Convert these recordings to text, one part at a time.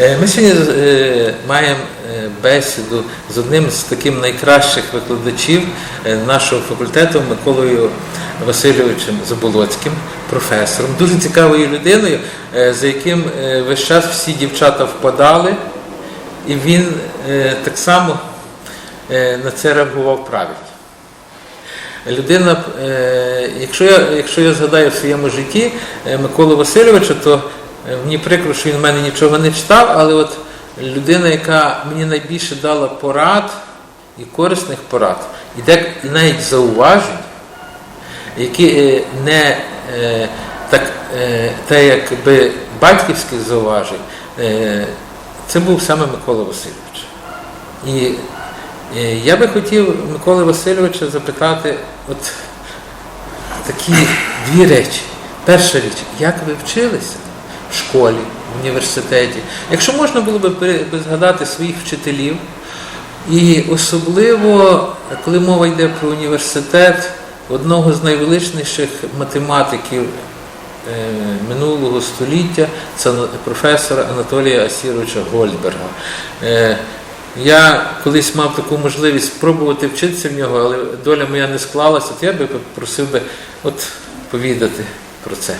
Е, Ми сьогодні е, маємо е, бесіду з одним з таких найкращих викладачів нашого факультету Миколою Васильовичем Заболоцьким, професором, дуже цікавою людиною, за яким весь час всі дівчата впадали, і він так само на це реагував правильно. Людина, якщо я, якщо я згадаю в своєму житті Миколу Васильовича, то мені прикро, що він в мене нічого не читав, але от людина, яка мені найбільше дала порад і корисних порад, і, навіть зауважень, які е, не е, так, е, те, якби батьківських зауважень, е, це був саме Микола Васильович. І е, я би хотів Миколи Васильовича запитати от такі дві речі. Перша річ, як ви вчилися школі, в університеті? Якщо можна було би згадати своїх вчителів, і особливо, коли мова йде про університет, одного з найвеличніших математиків е, минулого століття, це професора Анатолія Асіровича Гольдберга. Е, Я колись мав таку можливість спробувати вчитися в нього, але доля моя не склалася. От я би попросив би от повідати про це.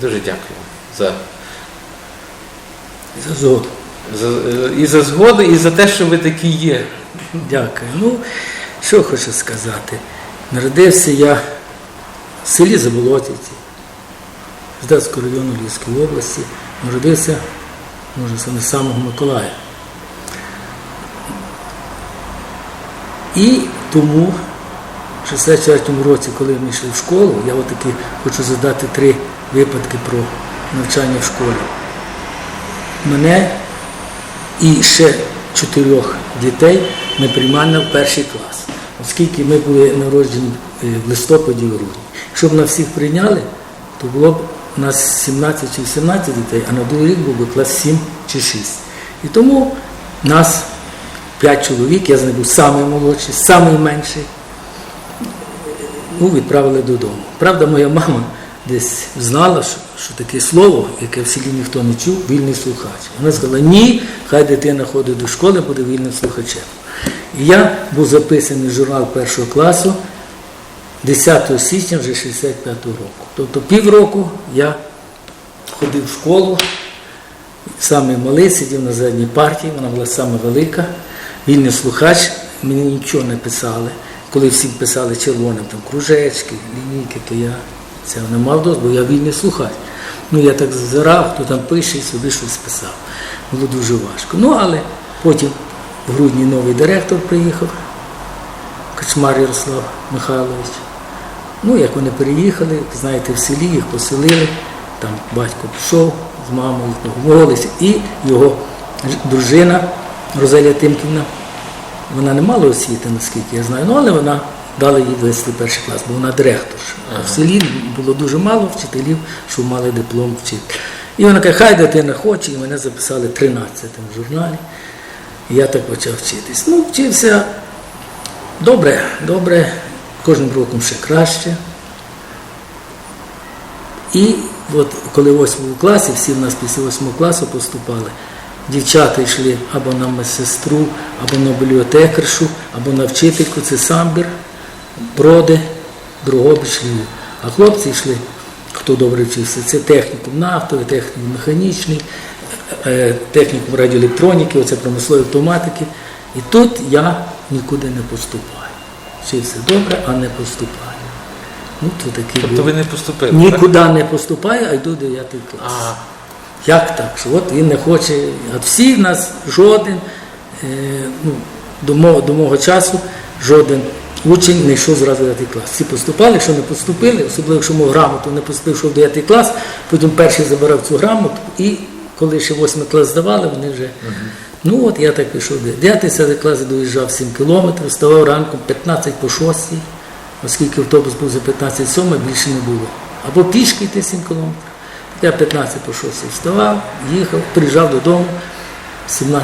Дуже дякую за, За згоду. за, і за згоду, і за те, що ви такі є. Дякую. Ну, що хочу сказати. Народився я в селі Заболотівці, Ждацького району Львівської області. Народився, можна сказати, з самого Миколая. І тому в 64-му році, коли ми йшли в школу, я отаки хочу задати три випадки про навчання в школі. Мене і ще чотирьох дітей ми приймали в перший клас, оскільки ми були народжені е, в листопаді в грудні. Якщо б нас всіх прийняли, то було б у нас 17 чи 18 дітей, а на другий рік був би клас 7 чи 6. І тому нас 5 чоловік, я з них був самий молодший, ну, відправили додому. Правда, моя мама десь знала, що, що таке слово, яке в селі ніхто не чув, вільний слухач. Вона сказала, ні, хай дитина ходить до школи, буде вільним слухачем. І я був записаний в журнал першого класу 10 січня вже 65-го року. Тобто півроку я ходив в школу, самий малий сидів на задній партії, вона була саме велика, вільний слухач, мені нічого не писали. Коли всі писали червоним там кружечки, лінійки, то я це не мав бо я вільний слухач. Ну я так зазирав, хто там пише і собі щось писав. Було дуже важко. Ну але потім в грудні новий директор приїхав, Качмар Ярослав Михайлович. Ну, як вони переїхали, знаєте, в селі їх поселили, там батько пішов з мамою, домовилися, і його дружина Розалія Тимківна, вона не мала освіти, наскільки я знаю, ну але вона дала їй вести перший клас, бо вона директорша. А в селі було дуже мало вчителів, що мали диплом вчити. І вона каже, хай дитина хоче, і мене записали 13-м в журналі. І я так почав вчитись. Ну, вчився добре, добре, кожним роком ще краще. І от коли в 8 класі, всі в нас після 8 класу поступали, дівчата йшли або на медсестру, або на бібліотекаршу, або на вчительку, це самбір, броди, Другобич, Львів. А хлопці йшли, хто добре вчився, це технікум нафтовий, технікум механічний, е, технікум радіоелектроніки, оце промислової автоматики. І тут я нікуди не поступаю. Вчився добре, а не поступаю. Ну, то такий Тобто був. ви не поступили? так? Нікуди не поступаю, а йду 9 клас. А, Як так? Що от він не хоче, от всі в нас жоден, е, ну, до, мого, до мого часу жоден учень не йшов зразу в 9 клас. Всі поступали, якщо не поступили, особливо якщо мав грамоту не поступив, йшов в 9 клас, потім перший забирав цю грамоту, і коли ще 8 клас здавали, вони вже. Ну от я так пішов. 9 клас доїжджав 7 кілометрів, вставав ранком 15 по 6, оскільки автобус був за 15 7, більше не було. Або пішки йти 7 кілометрів. Я 15 по 6 вставав, їхав, приїжджав додому 17.00,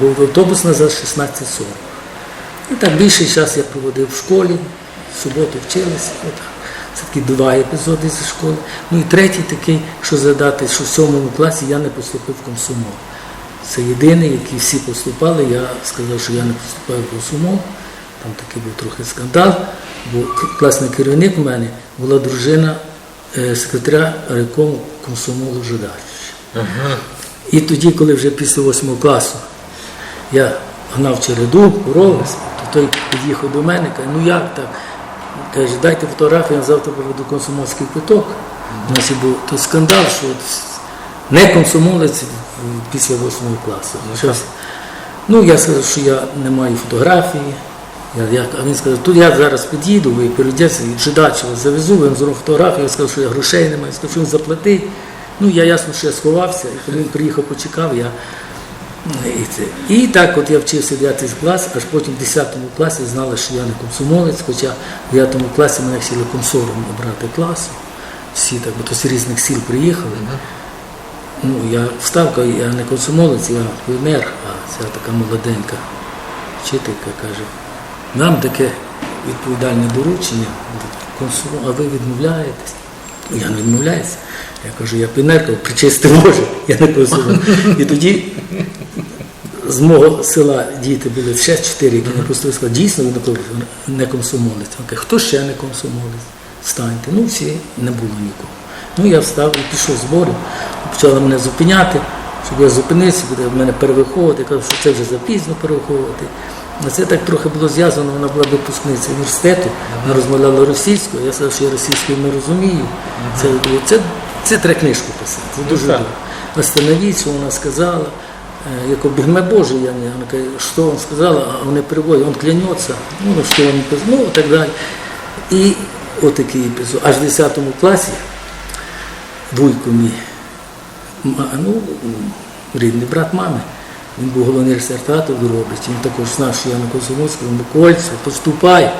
бо автобус назад 16.40. І так більший час я проводив в школі, в суботу вчилися. Це такі два епізоди зі школи. Ну і третій такий, що задати, що в сьомому класі я не поступив в комсомол. Це єдиний, який всі поступали. Я сказав, що я не поступаю в комсомол. Там такий був трохи скандал, бо класний керівник у мене була дружина е, секретаря райкому комсомолу Жидачич. І тоді, коли вже після восьмого класу я гнав череду, боровся, той під'їхав до мене каже, ну як так? Каже, дайте фотографію, я завтра проведу комсомольський квиток. У нас і був той скандал, що от не комсомолець після восьмого класу. Щось. Ну, я сказав, що я не маю фотографії. Я, я, а він сказав, тут я зараз під'їду, ви перейдеться, і Жидачева завезу, він зробив фотографію, я сказав, що я грошей немає, сказав, що він заплатить. Ну, я ясно, що я сховався, і коли він приїхав, почекав, я і, це. і так от я вчився 9 клас, аж потім в 10 класі знали, що я не комсомолець, хоча в 9 класі мене хотіли комсором обрати класу. Всі так, бо то з різних сіл приїхали. Ну, я вставка, я не комсомолець, я піонер, а ця така молоденька вчителька каже, нам таке відповідальне доручення, а ви відмовляєтесь? Я не відмовляюся. Я кажу, я піонерка, причисти Боже, я не комсомол. І тоді з мого села діти були ще чотири, які не сказали, дійсно він не комсомолець. Він каже, хто ще не комсомолець? Встаньте. Ну, всі не було нікого. Ну, я встав і пішов з зборів, почали мене зупиняти, щоб я зупинився, буде в мене перевиховувати. Я кажу, що це вже запізно перевиховувати. А це так трохи було зв'язано, вона була випускниця університету, вона розмовляла російською, я сказав, що я російською не розумію. Це, це, це треба книжку писати, це дуже так. добре. Остановіться, вона сказала, э, як обігме Боже, я не, она говорит, что он сказал, а он не переводит, он клянется, ну, он не пиз- ну, і так далі. І отакий епізод. Аж в 10 класі двойко мій, ну, рідний брат мами, він був головний резерватор в Робриці, він також знав, що я на Комсомольському кольцю, поступай,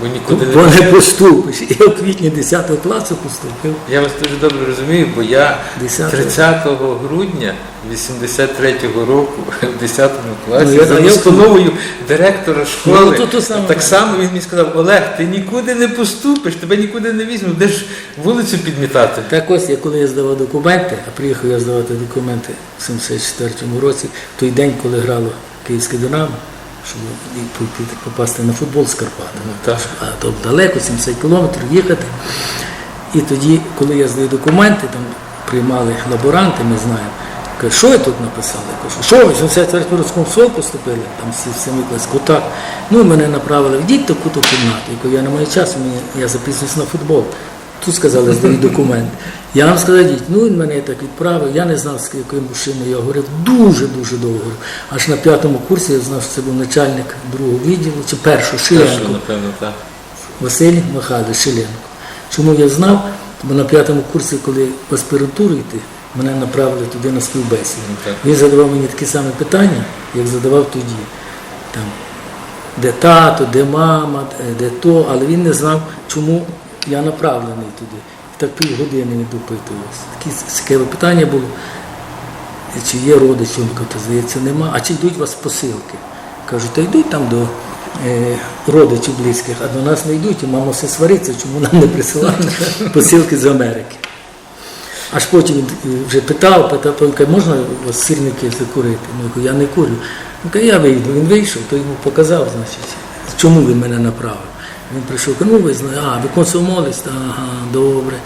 Бо нікуди бо не не поступиш. І я в квітні 10 класу поступив. Я вас дуже добре розумію, бо я 10-го. 30 грудня 83-го року в 10 класі Ну, я- за я- директора школи. Ну, то- то саме. так само він мені сказав, Олег, ти нікуди не поступиш, тебе нікуди не візьмуть, де ж вулицю підмітати. Так ось, я коли я здавав документи, а приїхав я здавати документи в 74-му році, в той день, коли грало Київське Динамо, щоб попасти на футбол з Карпатами. так. А то далеко, 70 кілометрів їхати. І тоді, коли я здаю документи, там приймали лаборанти, ми знаємо. Кажу, що я тут написав? Я кажу, що ви, 74 року в СОЛ поступили, там всі самі клас, так. Ну, мене направили, йдіть таку то кімнату. Я кажу, я не маю часу, я записуюсь на футбол. Тут сказали, здають документ. Я вам сказав, йдіть. Ну, він мене так відправив. Я не знав, з якою машиною я говорив. Дуже-дуже довго. Аж на п'ятому курсі я знав, що це був начальник другого відділу, чи першого, Шиленко. напевно, так. Василь Михайлович Шиленко. Чому я знав? Бо на п'ятому курсі, коли в аспірантуру йти, мене направили туди на співбесіду. Ну. Він задавав мені такі самі питання, як задавав тоді. Там, де тато, де мама, де то, але він не знав, чому я направлений туди. Так півгодини він допитувався. Цікаве питання було. Чи є родичі, він каже, здається, нема. А чи йдуть у вас посилки? Кажу, та йдуть там до е, родичів близьких, а до нас не йдуть, і мама все свариться, чому нам не присилають посилки з Америки. Аж потім він е, вже питав, питав, каже, можна вас сірники закурити? Ну, я я не курю. Він каже, я вийду. Він вийшов, то йому показав, значить, чому він мене направив. Він прийшов, ну ви знаєте, а, ви комсомолець, ага, добре.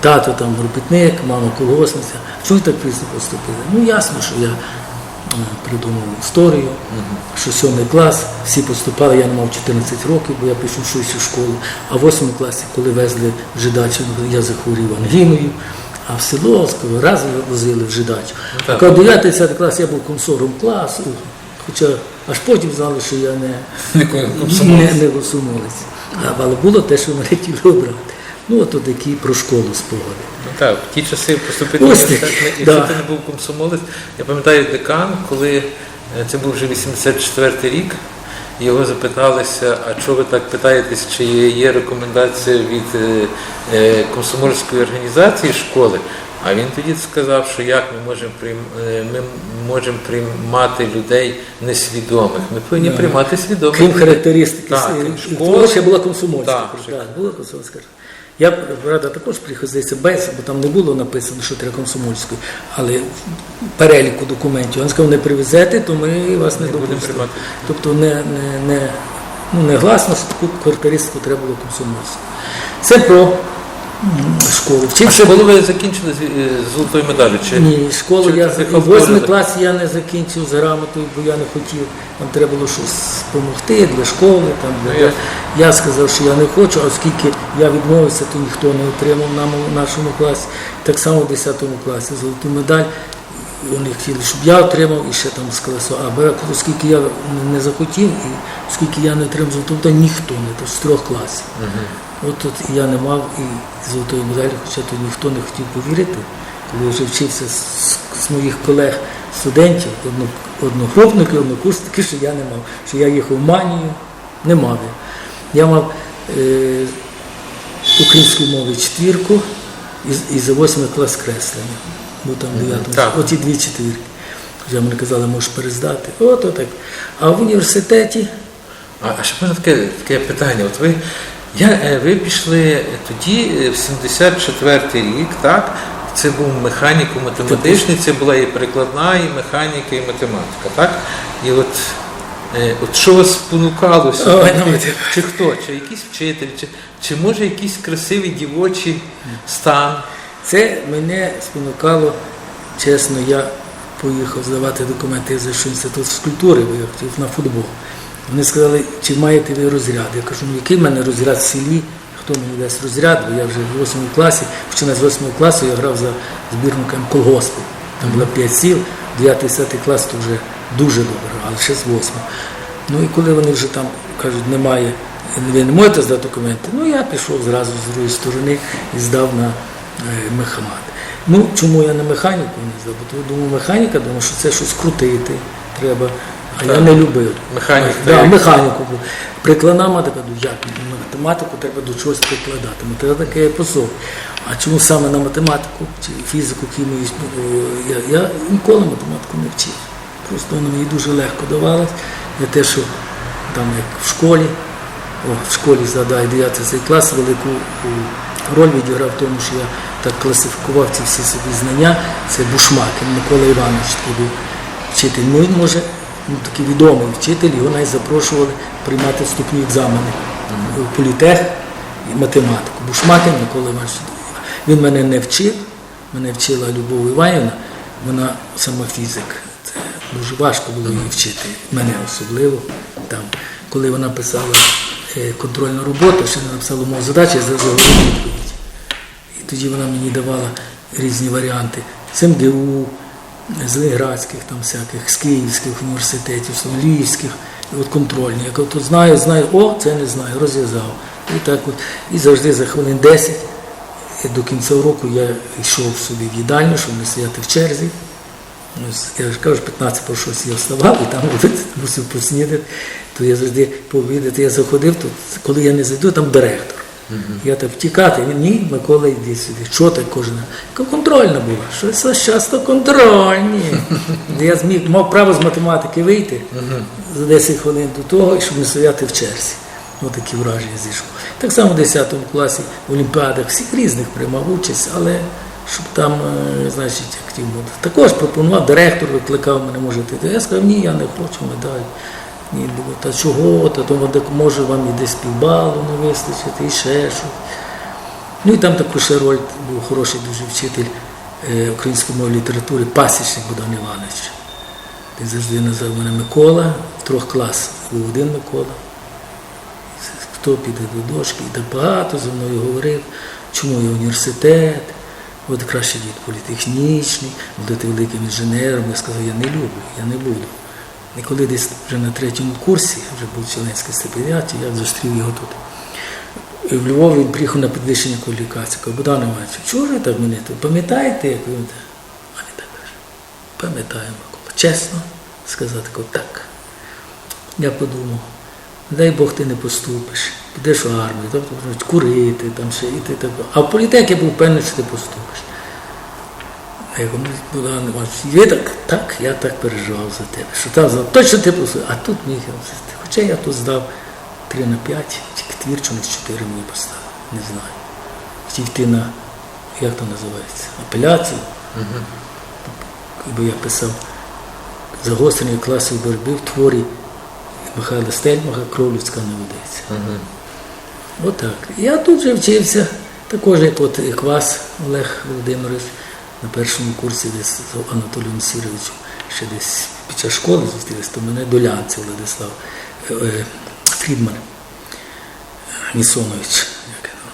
Тато там робітник, мама колгосниця. Чому ви так пізно поступили? Ну ясно, що я е, придумав історію, що сьомий клас, всі поступали, я не мав 14 років, бо я пішов в шосту школу. А в восьмому класі, коли везли в Жидачу, я захворів ангіною, а в село раз возили в Жидачу. Ну. А коли 9-10 клас я був комсором класу, хоча аж потім знали, що я не, Ніколи не, не комсомолець. Але було те, що вони хотіли обрати. Ну, от такі про школу спогади. Ну так, в ті часи поступити в університет, якщо да. ти не був комсомолець, я пам'ятаю декан, коли е, це був вже 84 рік, його запиталися, а чого ви так питаєтесь, чи є, рекомендація від е, е, комсомольської організації школи? А він тоді сказав, що як ми можемо прийм, е, ми можемо приймати людей несвідомих. Ми повинні приймати свідомих. Крім характеристики, Так, школи. ще була комсомольська. Так, Так, була комсомольська. Я, рада також приїхав здається, без, бо там не було написано, що треба комсомольською, але переліку документів. Він сказав, не привезете, то ми вас не, Не допустимо. Тобто не, не, не, ну, не гласно, що таку квартиристку треба було комсомольську. Це про школу. А Вчився школу ви закінчили з е, з золотою медаллю? Чи? ні, школу Чи я закінчив. в восьмий клас я не закінчив з грамотою, бо я не хотів. Нам треба було щось допомогти для школи. Там, для... Ну, ясно. я сказав, що я не хочу, а оскільки я відмовився, то ніхто не отримав нам у нашому класі. Так само в 10 класі золоту медаль. Вони хотіли, щоб я отримав і ще там з класу А. Я, оскільки я не захотів, і оскільки я не отримав золоту медаль, ніхто не, то з трьох класів. От тут я не мав і золотої медалі, хоча тут ніхто не хотів повірити, коли я вже вчився з, з моїх колег студентів, одно, одногрупників, однокурсників, що я не мав, що я їхав в манію, не мав я. Я мав е, української мови четвірку і, і за восьмий клас креслення. Бо там дев'ятому. Оті дві четвірки. Вже мені казали, можеш перездати. От отак. А в університеті А, а ще можна таке, таке питання? От ви, я, е, ви пішли тоді, е, в 74-й рік, так? Це був механіко-математичний, це була і перекладна, і механіка, і математика, так? І от, е, от що вас спонукало? Ой, ну, Чи- чи хто? Чи якийсь вчитель, чи, чи може якийсь красивий дівочий стан? Це мене спонукало, чесно, я поїхав здавати документи зайшов в інститут фізкультури, бо я хотів на футбол. Вони сказали, чи маєте ви розряд? Я кажу, ну який в мене розряд в селі, хто мені дасть розряд, бо я вже в 8 класі, починаю з 8 класу, я грав за збірником колгоспу. Там було 5 сіл, 9-10 клас то вже дуже добре, але ще з 8. Ну і коли вони вже там кажуть, немає, ви не можете здати документи, ну я пішов зразу з другої сторони і здав на е. Ну, чому я на механіку не здав? Бо то думав, механіка, думав, що це щось крутити треба. А я не любив. Механік, да, так. механіку. був. Прикладна математика, ну як математику треба до чогось прикладати. Математика є посол. А чому саме на математику чи фізику, хімію? ну, Я, я ніколи математику не вчив. Просто вона мені дуже легко давалась. Не те, що там як в школі, о, в школі задай 9 цей клас велику роль відіграв в тому, що я так класифікував ці всі собі знання. Це Бушмакін Микола Іванович такий був вчитель. Ну, він може ну, такий відомий вчитель, його навіть запрошували приймати вступні екзамени в політех і математику. Бушмакін Микола Іванович. Він мене не вчив, мене вчила Любов Іванівна, вона сама фізик. Це дуже важко було її вчити, мене особливо. Там, коли вона писала е, контрольну роботу, ще не написала мову задачі, я зразу відповідь. Тоді вона мені давала різні варіанти з МГУ, з Ленинградських, там всяких, з київських університетів, з львівських, і от контрольні. Я кажу, то знаю, знаю, о, це не знаю, розв'язав. І так от. І завжди за хвилин 10 до кінця року я йшов собі в їдальню, щоб не стояти в черзі. Я ж кажу, 15 по 6 я вставав і там мусив поснідати, то я завжди пообідати, я заходив, то коли я не зайду, там директор. Я так втікати, він ні, Микола, йди сюди. Що так кожен? Контрольна була. Щось ось часто контрольні. Я зміг, мав право з математики вийти за 10 хвилин до того, щоб не стояти в черзі. Ось такі враження зійшло. Так само в 10 класі в Олімпіадах всіх різних приймав участь, але щоб там, е, значить, актив був. Також пропонував, директор викликав мене, може ти. Я сказав, ні, я не хочу медаль. Ні, думаю, та чого, та так може вам і десь півбалу не вистачити, і ще щось. Ну і там також ще роль був хороший дуже вчитель е, української мови літератури, пасічник Богдан Іванович. Він завжди назвав мене Микола, трьох класах був один Микола. Хто піде до дошки, і так багато зі мною говорив, чому є університет, от краще дід політехнічний, будете великим інженером. Я сказав, я не люблю, я не буду. І коли десь вже на третьому курсі, вже був членський стипендіат, я зустрів його тут. І в Львові він приїхав на підвищення кваліфікації. Каже, Богдан Іванович, чого ви так мене тут? Пам'ятаєте, як ви? мене?» А він так каже, пам'ятаю, Микола. Чесно сказати, кажу, так. Я подумав, дай Бог ти не поступиш, підеш в армію, тобто курити, там ще і ти так. А в політех я був певний, що ти поступиш. А я кажу, ну, Богдан Іванович, ви так, так, я так переживав за тебе. Що там за точно ти поступиш. А тут міг я. Хоча я тут здав 3 на 5, тільки твірчу на 4 мені поставив. Не знаю. хотів йти на, як то називається, апеляцію. Бо я писав загострення класів боротьби в творі Михайла Стельмаха Кров людська не ведеться. Отак. Я тут же вчився, також як от як вас, Олег Володимирович, на першому курсі десь з Анатолієм Сіровичем, ще десь під час школи зустрілися, то мене Долянцев Владислав е, е, Фрідман Нісонович,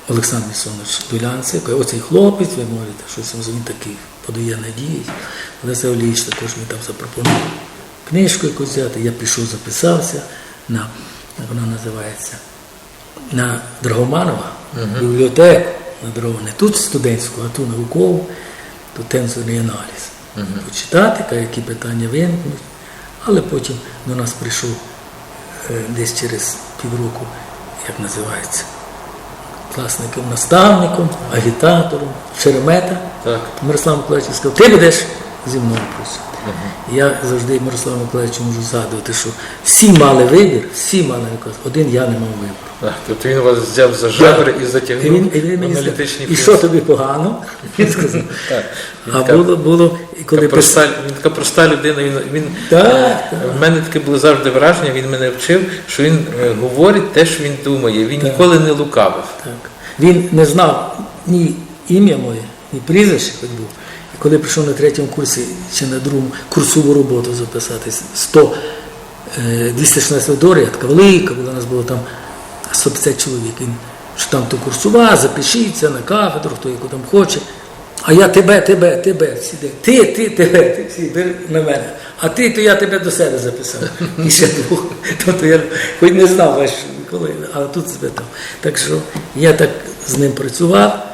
Олександр Нісонович Долянцев, оцей хлопець, ви можете, щось він такий подає надії. Олеся Олійович також мені там запропонував книжку якусь взяти. Я пішов, записався на, як вона називається, на Драгоманова, бібліотеку на Драгоманова. Не тут студентську, а ту наукову, то тензорний аналіз. Почитати, які питання виникнуть. Але потім до нас прийшов е, десь через півроку, як називається, класником, наставником, агітатором, Шеремета. Так. Мирослав Миколаївич сказав, ти будеш зі мною працювати. Я завжди Мирославу Миколаївичу можу згадувати, що всі мали вибір, всі мали виказ, один я не мав вибору. Так, тобто він вас взяв за жабри і І затягнув він, і він мені сказав, і що тобі погано? Він сказав. Так. Він А така- було, було, коли така проста, він така проста людина. Він, він Так, е, так. в мене таке було завжди враження. Він мене вчив, що він е, говорить те, що він думає. Він ніколи не лукавив. Так. Він не знав ні ім'я моє, ні прізвище хоч був. І коли прийшов на третьому курсі чи на другому курсову роботу записатись 100, е, 216 аудиторія, така велика, була, у нас було там 150 чоловік. Він, що там то курсував, запишіться на кафедру, хто яку там хоче. А я тебе, тебе, тебе, сіди. Ти, ти, тебе, ти сіди на мене. А ти, то я тебе до себе записав. І ще двох. Тобто я хоч не знав, але тут запитав. Так що я так з ним працював.